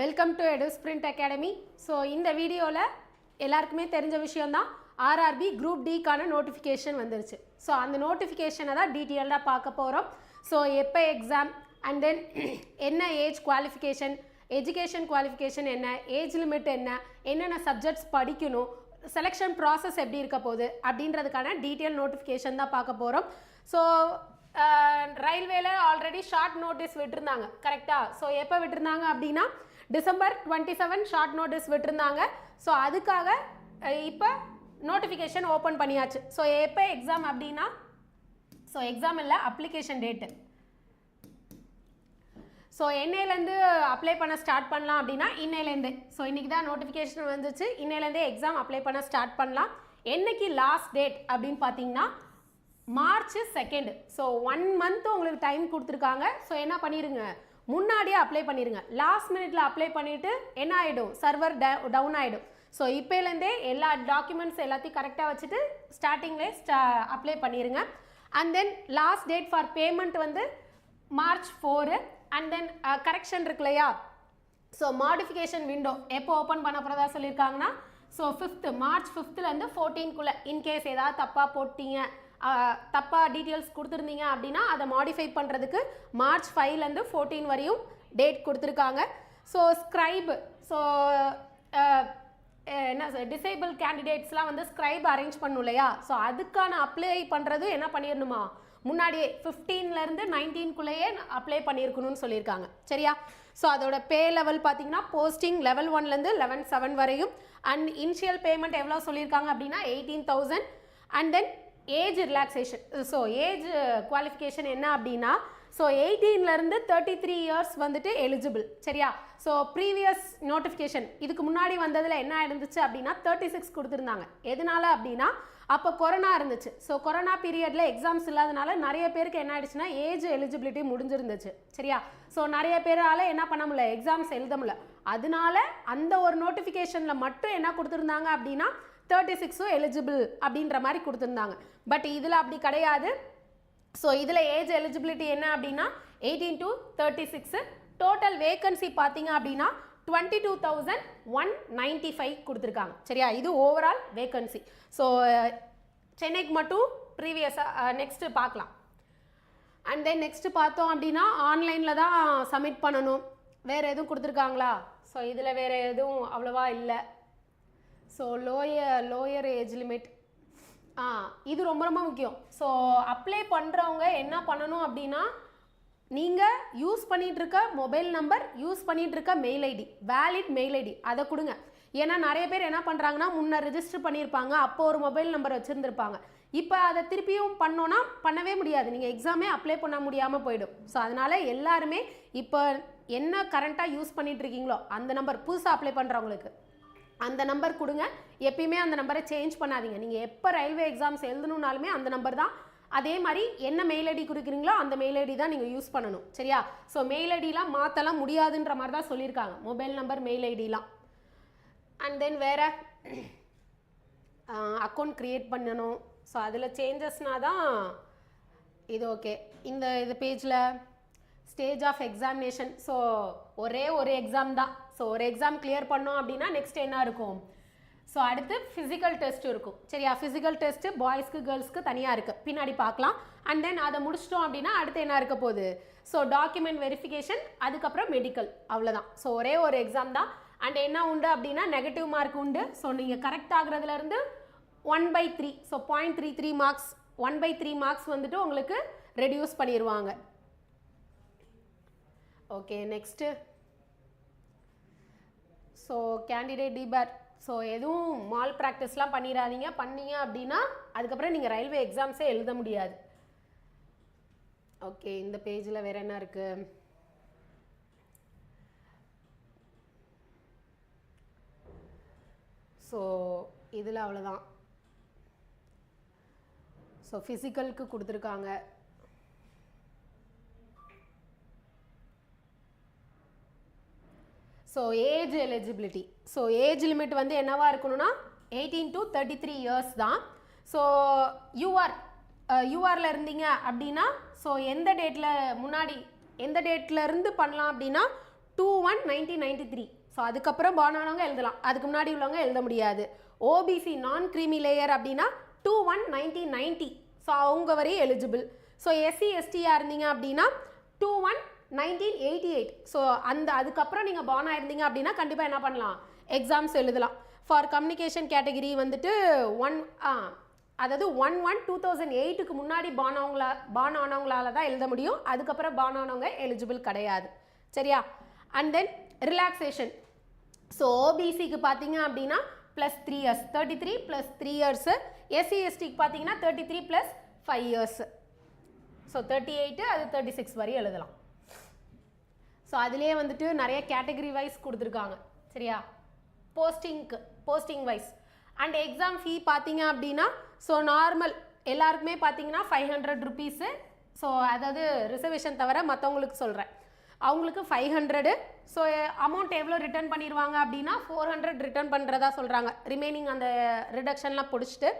Welcome to Edu Sprint Academy so இந்த வீடியோவில் எல்லாருக்குமே தெரிஞ்ச விஷயந்தான் ஆர்ஆர்பி குரூப் டிக்கான நோட்டிஃபிகேஷன் வந்துருச்சு. ஸோ அந்த நோட்டிஃபிகேஷனை தான் டீட்டெயில்டாக பார்க்க போகிறோம் ஸோ எப்போ எக்ஸாம் அண்ட் தென் என்ன ஏஜ் குவாலிஃபிகேஷன் எஜுகேஷன் குவாலிஃபிகேஷன் என்ன? ஏஜ் லிமிட் என்ன? என்னென்ன சப்ஜெக்ட்ஸ் படிக்கணும்? செலெக்ஷன் ப்ராசஸ் எப்படி இருக்க போகுது? அப்படின்றதுக்கான டீட்டெயில் நோட்டிஃபிகேஷன் தான் பார்க்க போகிறோம் ஸோ ரயில்வேல ஆல்ரெடி ஷார்ட் நோட்டீஸ் விட்டுருந்தாங்க. கரெக்டாக ஸோ எப்போ விட்டுருந்தாங்க அப்படின்னா December twenty seven short notice விட்டுருந்தாங்க. ஸோ அதுக்காக இப்போ நோட்டிஃபிகேஷன் ஓப்பன் பண்ணியாச்சு. ஸோ எப்போ எக்ஸாம் அப்படின்னா ஸோ எக்ஸாம் இல்லை அப்ளிகேஷன் டேட்டு ஸோ என்னையிலேருந்து அப்ளை பண்ண ஸ்டார்ட் பண்ணலாம் அப்படின்னா இன்னையிலேருந்தே. ஸோ இன்றைக்கி தான் நோட்டிஃபிகேஷன் வந்துச்சு. இன்னையிலேருந்தே எக்ஸாம் அப்ளை பண்ண ஸ்டார்ட் பண்ணலாம். என்னைக்கு லாஸ்ட் டேட் அப்படின்னு பார்த்தீங்கன்னா March second so one month உங்களுக்கு டைம் கொடுத்துருக்காங்க. ஸோ என்ன பண்ணிடுங்க முன்னாடியே அப்ளை பண்ணிடுங்க லாஸ்ட் மினிட்ல அப்ளை பண்ணிவிட்டு என்ன ஆகிடும் சர்வர் டவுன் ஆகிடும் ஸோ இப்போலேருந்தே எல்லா டாக்குமெண்ட்ஸ் எல்லாத்தையும் கரெக்டாக வச்சுட்டு ஸ்டார்டிங்லேயே ஸ்டா அப்ளை பண்ணிடுங்க and then last date for payment வந்து March four and then correction இருக்கு இல்லையா? ஸோ மாடிஃபிகேஷன் விண்டோ எப்போ ஓப்பன் பண்ண போகிறதா சொல்லியிருக்காங்கன்னா ஸோ ஃபிஃப்த்து மார்ச் ஃபிஃப்த்துலேருந்து ஃபோர்டீன்குள்ளே இன்கேஸ் ஏதாவது தப்பாக போட்டீங்க தப்பாக டீட்டெயில்ஸ் கொடுத்துருந்தீங்க அப்படின்னா அதை மாடிஃபை பண்ணுறதுக்கு மார்ச் ஃபைவ்லேருந்து ஃபோர்டீன் வரையும் டேட் கொடுத்துருக்காங்க. ஸோ ஸ்க்ரைப் ஸோ என்ன டிசேபிள் கேண்டிடேட்ஸ்லாம் வந்து ஸ்க்ரைப் அரேஞ்ச் பண்ணும் இல்லையா? ஸோ அதுக்கான அப்ளை பண்ணுறது என்ன பண்ணிடணுமா முன்னாடியே ஃபிஃப்டீன்லேருந்து நைன்டீன்குள்ளேயே அப்ளை பண்ணியிருக்கணும்னு சொல்லியிருக்காங்க சரியா? ஸோ அதோட பே லெவல் பார்த்தீங்கன்னா போஸ்டிங் லெவல் ஒன்லேருந்து லெவன் செவன் வரையும். அண்ட் இனிஷியல் பேமெண்ட் எவ்வளோ சொல்லியிருக்காங்க அப்படின்னா eighteen thousand and then age relaxation so age qualification என்ன அப்படின்னா ஸோ எயிட்டீன்லேருந்து தேர்ட்டி த்ரீ இயர்ஸ் வந்துட்டு எலிஜிபிள் சரியா? ஸோ ப்ரீவியஸ் நோட்டிஃபிகேஷன் இதுக்கு முன்னாடி வந்ததில் என்ன இருந்துச்சு அப்படின்னா தேர்ட்டி சிக்ஸ் கொடுத்துருந்தாங்க. எதனால அப்படின்னா அப்போ கொரோனா இருந்துச்சு. ஸோ கொரோனா பீரியடில் எக்ஸாம்ஸ் இல்லாதனால நிறைய பேருக்கு என்ன ஆயிடுச்சுன்னா ஏஜ் எலிஜிபிலிட்டி முடிஞ்சிருந்துச்சு. சரியா? ஸோ நிறைய பேரால் என்ன பண்ண முடியல எக்ஸாம்ஸ் எழுத முடியல. அதனால அந்த ஒரு நோட்டிஃபிகேஷனில் மட்டும் என்ன கொடுத்துருந்தாங்க அப்படின்னா தேர்ட்டி சிக்ஸும் எலிஜிபிள் அப்படின்ற மாதிரி கொடுத்துருந்தாங்க. பட் இதில் அப்படி கிடையாது. ஸோ இதில் ஏஜ் எலிஜிபிலிட்டி என்ன அப்படின்னா eighteen to thirty six total vacancy பார்த்தீங்க அப்படின்னா twenty two thousand one ninety five கொடுத்துருக்காங்க. சரியா? இது ஓவரால் வேக்கன்சி ஸோ சென்னைக்கு மட்டும் ப்ரீவியஸாக நெக்ஸ்ட்டு பார்க்கலாம். அண்ட் தென் நெக்ஸ்ட்டு பார்த்தோம் அப்படின்னா ஆன்லைனில் தான் சப்மிட் பண்ணணும். வேறு எதுவும் கொடுத்துருக்காங்களா? ஸோ இதில் வேறு எதுவும் அவ்வளோவா இல்லை. So lower lower age limit ஆ இது ரொம்ப ரொம்ப முக்கியம். ஸோ அப்ளை பண்ணுறவங்க என்ன பண்ணணும் அப்படின்னா நீங்கள் யூஸ் பண்ணிகிட்டு இருக்க mobile number use பண்ணிகிட்ருக்க mail ID valid mail ID அதை கொடுங்க. ஏன்னா நிறைய பேர் என்ன பண்ணுறாங்கன்னா முன்னே ரிஜிஸ்டர் பண்ணியிருப்பாங்க அப்போ ஒரு மொபைல் நம்பர் வச்சுருந்துருப்பாங்க. இப்போ அதை திருப்பியும் பண்ணோன்னா பண்ணவே முடியாது. நீங்கள் எக்ஸாமே அப்ளை பண்ண முடியாமல் போயிடும். ஸோ அதனால் எல்லாருமே இப்போ என்ன கரண்ட்டாக யூஸ் பண்ணிகிட்ருக்கீங்களோ அந்த நம்பர் புதுசாக அப்ளை பண்ணுறவங்களுக்கு அந்த நம்பர் கொடுங்க. எப்பயுமே அந்த நம்பரை சேஞ்ச் பண்ணாதீங்க. நீங்கள் எப்போ ரயில்வே எக்ஸாம்ஸ் எழுதணுன்னாலுமே அந்த நம்பர் தான். அதே மாதிரி என்ன மெயில் ஐடி கொடுக்குறீங்களோ அந்த மெயில் ஐடி தான் நீங்கள் யூஸ் பண்ணணும். சரியா? ஸோ மெயில் ஐடிலாம் மாற்றலாம் முடியாதுன்ற மாதிரி தான் சொல்லியிருக்காங்க. மொபைல் நம்பர் மெயில் ஐடிலாம் அண்ட் தென் வேறு அக்கௌண்ட் க்ரியேட் பண்ணணும். ஸோ அதில் சேஞ்சஸ்னால் தான் இது ஓகே இந்த இது பேஜில் ஸ்டேஜ் ஆஃப் எக்ஸாமினேஷன் ஸோ ஒரே ஒரு எக்ஸாம் தான். ஸோ ஒரு எக்ஸாம் கிளியர் பண்ணோம் அப்படின்னா நெக்ஸ்ட் என்ன இருக்கும்? ஸோ அடுத்து ஃபிசிக்கல் டெஸ்ட் இருக்கும். சரியா? ஃபிசிக்கல் டெஸ்ட்டு பாய்ஸ்க்கு கேர்ள்ஸ்க்கு தனியாக இருக்குது பின்னாடி பார்க்கலாம். அண்ட் தென் அதை முடிச்சிட்டோம் அப்படின்னா அடுத்து என்ன இருக்க போகுது? ஸோ டாக்குமெண்ட் வெரிஃபிகேஷன் அதுக்கப்புறம் மெடிக்கல் அவ்வளோதான் ஸோ ஒரே ஒரு எக்ஸாம் தான். அண்ட் என்ன உண்டு அப்படின்னா நெகட்டிவ் மார்க் உண்டு. ஸோ நீங்கள் correct ஆகுறதுலேருந்து one by three so point three three marks one by three marks வந்துட்டு உங்களுக்கு ரெடியூஸ் பண்ணிடுவாங்க okay next so candidate debar so எதுவும் மால் ப்ராக்டிஸ்லாம் பண்ணிடாதீங்க பண்ணீங்க அப்படின்னா அதுக்கப்புறம் நீங்கள் ரயில்வே எக்ஸாம்ஸே எழுத முடியாது. ஓகே இந்த பேஜில் வேறு என்ன இருக்குது ஸோ இதில் அவ்வளோதான் ஸோ ஃபிசிக்கலுக்கு கொடுத்துருக்காங்க. So age eligibility so age limit வந்து என்னவாக இருக்கணும்னா eighteen to thirty three years தான் ஸோ யூஆர் யூஆரில் இருந்தீங்க அப்படின்னா ஸோ எந்த டேட்டில் முன்னாடி எந்த டேட்லேருந்து பண்ணலாம் அப்படின்னா two one nineteen ninety three so அதுக்கப்புறம் பார்ன் ஆனவங்க எழுதலாம். அதுக்கு முன்னாடி உள்ளவங்க எழுத முடியாது. ஓபிசி நான் கிரீமி லேயர் அப்படின்னா two one nineteen ninety so அவங்க வரையும் எலிஜிபிள் ஸோ எஸ்சி எஸ்டியாக இருந்தீங்க அப்படின்னா two one nineteen eighty eight so அந்த அதுக்கப்புறம் நீங்கள் பார்ன் ஆயிருந்தீங்க அப்படின்னா கண்டிப்பாக என்ன பண்ணலாம்? எக்ஸாம்ஸ் எழுதலாம். ஃபார் கம்யூனிகேஷன் கேட்டகிரி வந்துட்டு ஒன் அதாவது ஒன் ஒன் டூ தௌசண்ட் எயிட்டுக்கு முன்னாடி பான் ஆனவங்களா பான் ஆனவங்களால தான் எழுத முடியும். அதுக்கப்புறம் பான் ஆனவங்க எலிஜிபிள் கிடையாது. சரியா? அண்ட் தென் ரிலாக்ஸேஷன் ஸோ ஓபிசிக்கு பார்த்தீங்க அப்படின்னா plus three years thirty three plus three years SC எஸ்டிக்கு பார்த்தீங்கன்னா thirty three plus five years so thirty eight அது தேர்ட்டி சிக்ஸ் வரையும் எழுதலாம். ஸோ அதுலேயே வந்துட்டு நிறைய கேட்டகரி வைஸ் கொடுத்துருக்காங்க. சரியா? போஸ்டிங்க்கு posting wise and exam fee பார்த்தீங்க அப்படின்னா ஸோ நார்மல் எல்லாருக்குமே பார்த்தீங்கன்னா ஃபைவ் ஹண்ட்ரட் ருபீஸு ஸோ அதாவது ரிசர்வேஷன் தவிர மற்றவங்களுக்கு சொல்கிறேன் அவங்களுக்கு ஃபைவ் ஹண்ட்ரடு ஸோ அமௌண்ட் எவ்வளோ ரிட்டர்ன் பண்ணிடுவாங்க அப்படின்னா ஃபோர் ஹண்ட்ரட் ரிட்டர்ன் பண்ணுறதா சொல்கிறாங்க ரிமைனிங் அந்த ரிடக்ஷன்லாம் பிடிச்சிட்டு.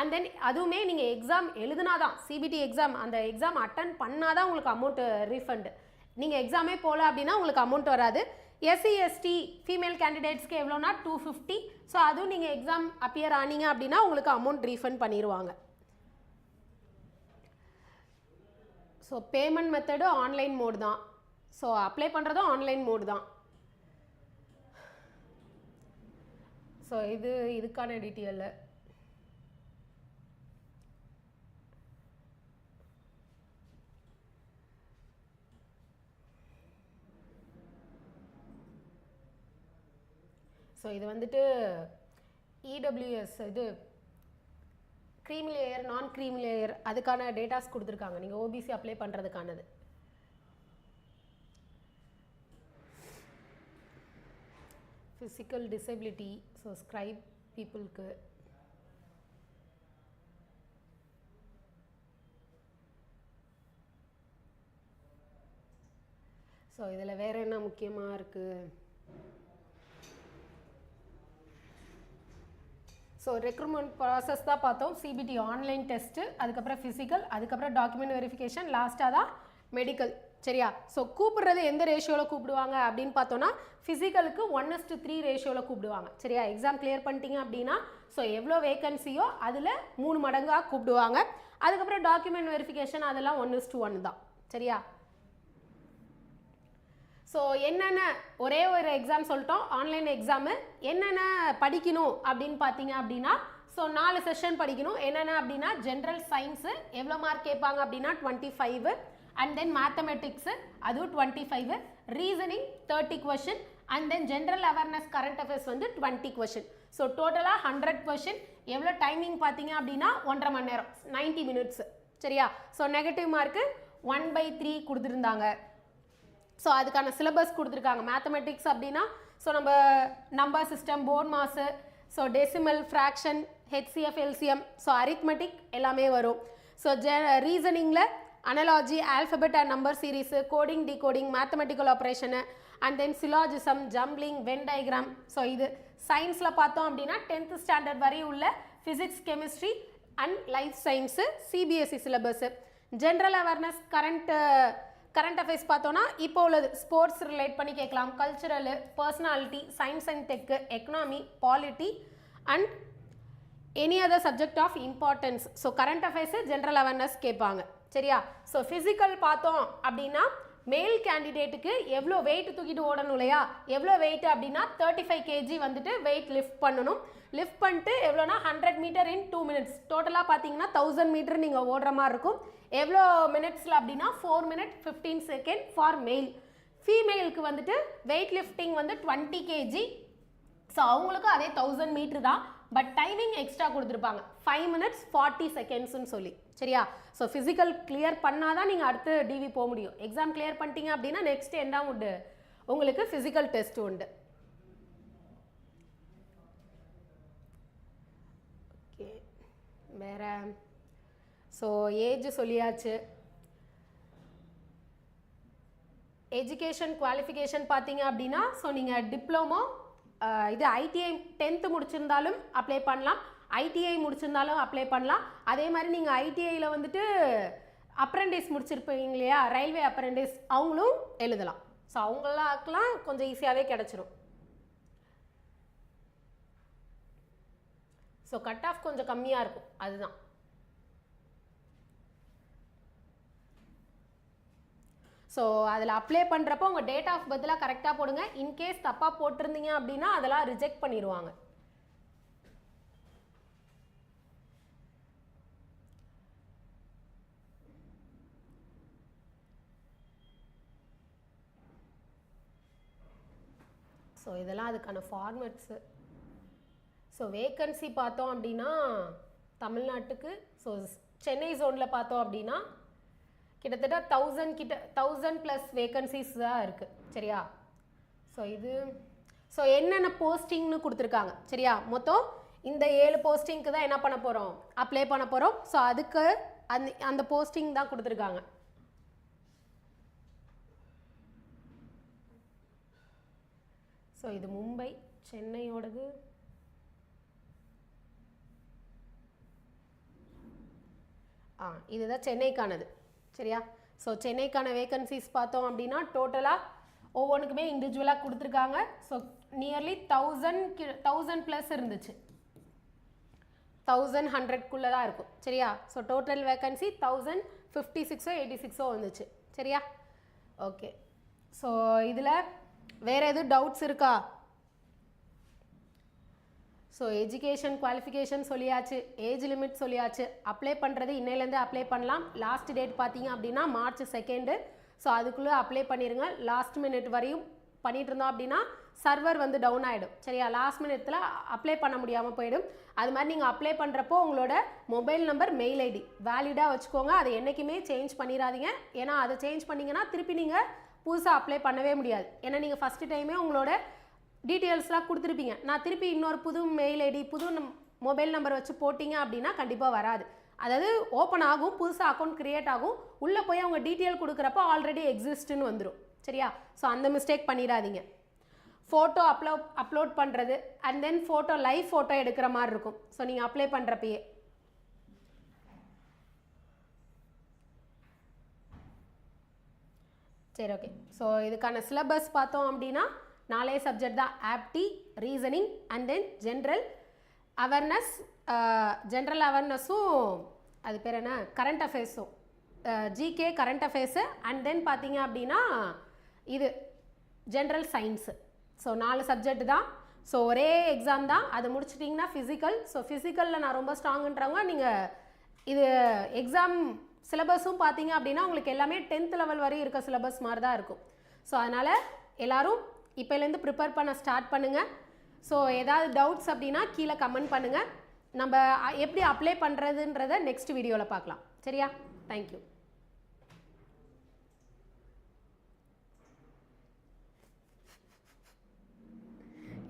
அண்ட் தென் அதுவுமே நீங்கள் எக்ஸாம் எழுதுனா தான் சிபிடி எக்ஸாம் அந்த எக்ஸாம் அட்டன் பண்ணால் தான் உங்களுக்கு அமௌண்ட்டு ரீஃபண்டு நீங்கள் எக்ஸாமே போகல அப்படின்னா உங்களுக்கு அமௌண்ட் வராது. எஸ்சி எஸ்டி ஃபீமேல் கேண்டிடேட்ஸ்க்கு எவ்வளோனா டூ ஃபிஃப்டி ஸோ அதுவும் நீங்கள் எக்ஸாம் அப்பியர் ஆனீங்க அப்படின்னா உங்களுக்கு அமௌண்ட் ரீஃபண்ட் பண்ணிடுவாங்க so payment method online mode தான். ஸோ அப்ளை பண்ணுறதும் ஆன்லைன் மோடு தான். ஸோ இது இதுக்கான டீட்டெயிலு ஸோ இது வந்துட்டு இடபிள்யூஎஸ் இது cream layer non cream layer அதுக்கான டேட்டாஸ் கொடுத்துருக்காங்க. நீங்கள் ஓபிசி அப்ளை பண்ணுறதுக்கானது ஃபிசிக்கல் டிசபிலிட்டி ஸோ ஸ்க்ரைப் பீப்புளுக்கு ஸோ இதில் வேறு என்ன முக்கியமாக இருக்குது ஸோ ரெக்ரூட்மெண்ட் ப்ராசஸ் தான் பார்த்தோம். சிபிடி ஆன்லைன் டெஸ்ட்டு அதுக்கப்புறம் ஃபிசிக்கல் அதுக்கப்புறம் டாக்குமெண்ட் வெரிஃபிகேஷன் லாஸ்ட்டாக தான் மெடிக்கல் சரியா? ஸோ கூப்பிடுறது எந்த ரேஷியோவில் கூப்பிடுவாங்க அப்படின்னு பார்த்தோன்னா ஃபிசிக்கலுக்கு ஒன் இஸ் த்ரீ ரேஷியோவில் கூப்பிடுவாங்க. சரியா? எக்ஸாம் கிளியர் பண்ணிட்டீங்க அப்படின்னா ஸோ எவ்வளோ வேகன்சியோ அதில் மூணு மடங்காக கூப்பிடுவாங்க. அதுக்கப்புறம் டாக்குமெண்ட் வெரிஃபிகேஷன் அதெல்லாம் ஒன் இஸ் டு ஒன் தான். சரியா? ஸோ என்னென்ன ஒரே ஒரு எக்ஸாம் சொல்லிட்டோம். ஆன்லைன் எக்ஸாமு என்னென்ன படிக்கணும் அப்படின்னு பார்த்தீங்க அப்படின்னா ஸோ நாலு செஷன் படிக்கணும். என்னென்ன அப்படின்னா ஜென்ரல் சயின்ஸு எவ்வளோ மார்க் கேட்பாங்க அப்படின்னா twenty five and then mathematics அதுவும் twenty five reasoning thirty question and then general awareness current affairs வந்து டுவெண்ட்டி கொஷின் ஸோ டோட்டலாக ஹண்ட்ரட் கொஷின் எவ்வளோ டைமிங் பார்த்தீங்க அப்படின்னா ஒன்றரை மணி நேரம். நைன்ட்டி மினிட்ஸ் சரியா? So negative mark one by three கொடுத்துருந்தாங்க. ஸோ அதுக்கான சிலபஸ் கொடுத்துருக்காங்க. மேத்தமெட்டிக்ஸ் அப்படின்னா ஸோ நம்ம number system BODMAS so decimal fraction HCF LCM so arithmetic எல்லாமே வரும். ஸோ ஜெ ரீசனிங்கில் analogy alphabet and number series coding decoding mathematical operation and then syllogism jumbling Venn diagram so இது சயின்ஸில் பார்த்தோம் அப்படின்னா டென்த்து ஸ்டாண்டர்ட் வரை உள்ள physics chemistry and life science CBSE syllabus general awareness current current affairs பார்த்தோன்னா இப்போ உள்ளது ஸ்போர்ட்ஸ் ரிலேட் பண்ணி கேட்கலாம். Cultural personality science and tech economy polity and any other subject of importance so current affairs general awareness கேட்பாங்க. சரியா? So physical பார்த்தோம் அப்படின்னா மேல் கேண்டிடேட்டுக்கு எவ்வளோ வெயிட் தூக்கிட்டு ஓடணும் இல்லையா? எவ்வளோ வெயிட் அப்படின்னா தேர்ட்டி ஃபைவ் கேஜி வந்துட்டு வெயிட் லிஃப்ட் பண்ணணும். லிஃப்ட் பண்ணிட்டு எவ்வளோனா hundred metre in two minutes டோட்டலாக பார்த்தீங்கன்னா தௌசண்ட் மீட்டர் நீங்கள் ஓடுற மாதிரி இருக்கும். எவ்வளோ மினிட்ஸில் அப்படின்னா four minute fifteen second for male ஃபீமேலுக்கு வந்துட்டு வெயிட் லிஃப்டிங் வந்து டுவெண்ட்டி கேஜி ஸோ அவங்களுக்கும் அதே தௌசண்ட் மீட்ரு தான். பட் டைமிங் எக்ஸ்ட்ரா கொடுத்துருப்பாங்க. ஃபைவ் மினிட்ஸ் ஃபார்ட்டி செகண்ட்ஸ்னு சொல்லி. சரியா? ஸோ ஃபிசிக்கல் கிளியர் பண்ணால் தான் நீங்கள் அடுத்து டிவி போக முடியும். எக்ஸாம் கிளியர் பண்ணிட்டீங்க அப்படின்னா நெக்ஸ்ட் என்ன உண்டு? உங்களுக்கு ஃபிசிக்கல் டெஸ்ட் உண்டு ஓகே வேற. ஸோ ஏஜ் சொல்லியாச்சு. எஜுகேஷன் குவாலிஃபிகேஷன் பார்த்தீங்க அப்படின்னா ஸோ நீங்கள் டிப்ளமோ இது ஐடிஐ டென்த்து முடிச்சிருந்தாலும் அப்ளை பண்ணலாம். ஐடிஐ முடிச்சிருந்தாலும் அப்ளை பண்ணலாம். அதே மாதிரி நீங்கள் ஐடிஐயில் வந்துட்டு அப்ரண்டிஸ் முடிச்சிருப்பீங்க இல்லையா? ரயில்வே அப்ரண்டிஸ் அவங்களும் எழுதலாம். ஸோ அவங்களாக்கெலாம் கொஞ்சம் ஈஸியாகவே கிடச்சிரும். ஸோ கட் ஆஃப் கொஞ்சம் கம்மியாக இருக்கும். அதுதான். ஸோ அதில் அப்ளை பண்ணுறப்போ உங்கள் டேட் ஆஃப் பர்த்லாம் கரெக்டாக போடுங்க. இன்கேஸ் தப்பாக போட்டிருந்தீங்க அப்படின்னா அதெல்லாம் ரிஜெக்ட் பண்ணிடுவாங்க. ஸோ இதெல்லாம் அதுக்கான ஃபார்மேட்ஸு ஸோ வேக்கன்சி பார்த்தோம் அப்படின்னா தமிழ்நாட்டுக்கு ஸோ சென்னை ஜோனில் பார்த்தோம் அப்படின்னா கிட்டத்தட்ட தௌசண்ட் கிட்ட தௌசண்ட் ப்ளஸ் வேக்கன்சிஸ் தான் இருக்குது சரியா? ஸோ இது ஸோ என்னென்ன போஸ்டிங்னு கொடுத்துருக்காங்க. சரியா? மொத்தம் இந்த ஏழு போஸ்டிங்க்கு தான் என்ன பண்ண போகிறோம் அப்ளை பண்ண போகிறோம் ஸோ அதுக்கு அந்த அந்த போஸ்டிங் தான் கொடுத்துருக்காங்க. ஸோ இது மும்பை சென்னையோடது ஆ இதுதான் சென்னைக்கானது. சரியா? ஸோ சென்னைக்கான வேகன்சிஸ் பார்த்தோம் அப்படின்னா டோட்டலாக ஒவ்வொன்றுக்குமே இண்டிவிஜுவலாக கொடுத்துருக்காங்க. ஸோ நியர்லி தௌசண்ட் கி தௌசண்ட் ப்ளஸ் இருந்துச்சு. தௌசண்ட் ஹண்ட்ரட்குள்ளே தான் இருக்கும். சரியா? So total vacancy thousand fifty சிக்ஸோ eighty சிக்ஸோ வந்துச்சு. சரியா? ஓகே ஸோ இதில் வேறு எதுவும் டவுட்ஸ் இருக்கா? ஸோ எஜுகேஷன் குவாலிஃபிகேஷன் சொல்லியாச்சு ஏஜ் லிமிட் சொல்லியாச்சு. அப்ளை பண்ணுறது இன்னையிலேருந்து அப்ளை பண்ணலாம். லாஸ்ட் டேட் பார்த்தீங்க அப்படின்னா மார்ச் செகண்டு ஸோ அதுக்குள்ளே அப்ளை பண்ணிடுங்க லாஸ்ட் மினிட் வரையும் பண்ணிட்டு இருந்தோம் அப்படின்னா சர்வர் வந்து டவுன் ஆகிடும் சரியா? லாஸ்ட் மினிட்ல அப்ளை பண்ண முடியாமல் போயிடும். அது மாதிரி நீங்கள் அப்ளை பண்ணுறப்போ உங்களோட மொபைல் நம்பர் மெயில் ஐடி வேலிடாக வச்சுக்கோங்க. அதை என்றைக்குமே சேஞ்ச் பண்ணிடாதீங்க ஏன்னா அதை சேஞ்ச் பண்ணிங்கன்னா திருப்பி நீங்கள் புதுசாக அப்ளை பண்ணவே முடியாது. ஏன்னா நீங்கள் ஃபஸ்ட்டு டைமே உங்களோட டீட்டெயில்ஸ்லாம் கொடுத்துருப்பீங்க. நான் திருப்பி இன்னொரு புது மெயில் ஐடி புது மொபைல் நம்பர் வச்சு போட்டிங்க அப்படின்னா கண்டிப்பாக வராது. அதாவது ஓப்பன் ஆகும் புதுசாக அக்கௌண்ட் க்ரியேட் ஆகும். உள்ளே போய் அவங்க டீட்டெயில் கொடுக்குறப்ப ஆல்ரெடி எக்ஸிஸ்ட்னு வந்துடும் சரியா? ஸோ அந்த மிஸ்டேக் பண்ணிடாதீங்க. ஃபோட்டோ அப்லோ அப்லோட் பண்ணுறது and then photo live photo எடுக்கிற மாதிரி இருக்கும். ஸோ நீங்கள் அப்ளை பண்ணுறப்பயே சரி ஓகே ஸோ இதுக்கான சிலபஸ் பார்த்தோம் அப்படின்னா நாலே சப்ஜெக்ட் தான். ஆப்டி reasoning and then general awareness general அவேர்னஸும் அது பேர் என்ன? Current அஃபேர்ஸும் GK current affairs and then பார்த்தீங்க அப்படின்னா இது ஜென்ரல் சயின்ஸு ஸோ நாலு சப்ஜெக்ட் தான். ஸோ ஒரே எக்ஸாம் தான். அது முடிச்சிட்டிங்கன்னா ஃபிசிக்கல் ஸோ ஃபிசிக்கலில் நான் ரொம்ப ஸ்ட்ராங்குன்றவங்க நீங்கள் இது எக்ஸாம் சிலபஸும் பார்த்தீங்க அப்படின்னா உங்களுக்கு எல்லாமே டென்த் லெவல் வரையும் இருக்க சிலபஸ் மாதிரி தான் இருக்கும். ஸோ அதனால் எல்லோரும் இப்போலேருந்து ப்ரிப்பேர் பண்ண ஸ்டார்ட் பண்ணுங்கள் ஸோ ஏதாவது டவுட்ஸ் அப்படின்னா கீழே கமெண்ட் பண்ணுங்கள் நம்ம எப்படி அப்ளை பண்ணுறதுன்றத நெக்ஸ்ட் வீடியோவில் பார்க்கலாம். சரியா? தேங்க்யூ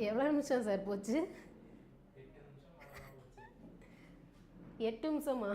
எவ்வளோ நிமிஷம் சார் போச்சு? எட்டு நிமிஷமா?